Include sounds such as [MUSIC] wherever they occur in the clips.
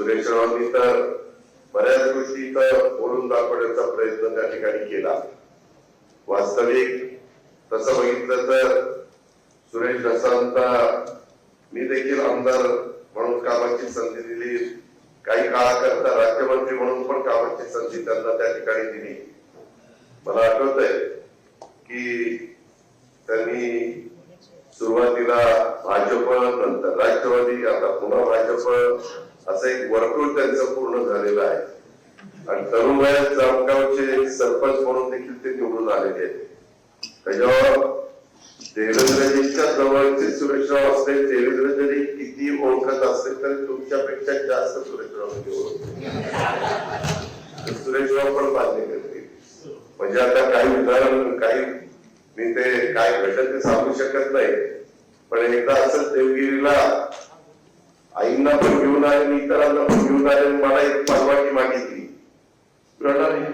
सुरेशरावांनी तर बऱ्याच गोष्टी इथं बोलून दाखवण्याचा प्रयत्न त्या ठिकाणी केला. वास्तविक तसं बघितलं तर सुरेश ढसांचा मी देखील आमदार म्हणून कामाची संधी दिली. काही काळाकरता राज्यमंत्री म्हणून पण कामाची संधी त्यांना त्या ठिकाणी दिली. मला आठवत आहे भाजप नंतर राष्ट्रवादी आता पुन्हा भाजप असं एक वर्तुळ त्यांचं पूर्ण झालेलं आहे. आणि तरुण वयात जामगावचे सरपंच म्हणून देखील ते निवडून आलेले आहेत. त्याच्यावर देवेंद्रजींच्या जवळचे सुरेशराव असले देवेंद्र जरी किती ओळखत असले तरी तुमच्यापेक्षा जास्त सुरेशराव म्हणजे ओळखते सुरेशराव पण मान्य करतील. म्हणजे आता काही उदाहरण काही मी ते काय घडलं ते सांगू शकत नाही. पण एकदा असं देवगिरीला आईंना पण घेऊन आले आणि इतरांना पण घेऊन आले मला एक परवानगी मागितली.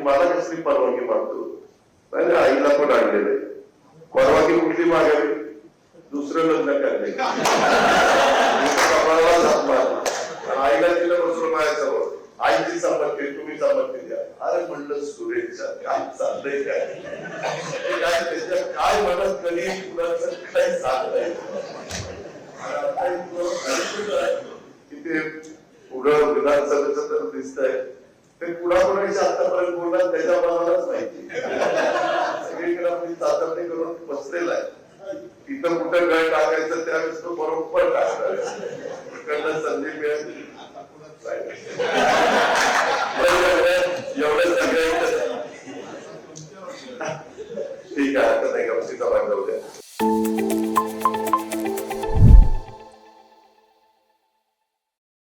मला कसली परवानगी मागतो? नाही नाही, आईला पण आणलेलं आहे. परवानगी कुठली मागावी? दुसरं लग्न करणे [LAUGHS] काम काय चाललंय काय काय त्याच्या काय म्हणत कधी कुणाचं काय चाललंय तिथे पुढं विधानसभेचं तर दिसतंय ते कुणाकुणाशी आतापर्यंत बोलणार त्याच्या मनालाच माहिती सगळीकडे आपली चाचपणी करून बसलेला आहे तिथं कुठं गळ टाकायचं त्यावेळेस तो बरोबर टाकणार इकडनं संधी मिळेल. ಸಿದ್ದರಾಮಯ್ಯ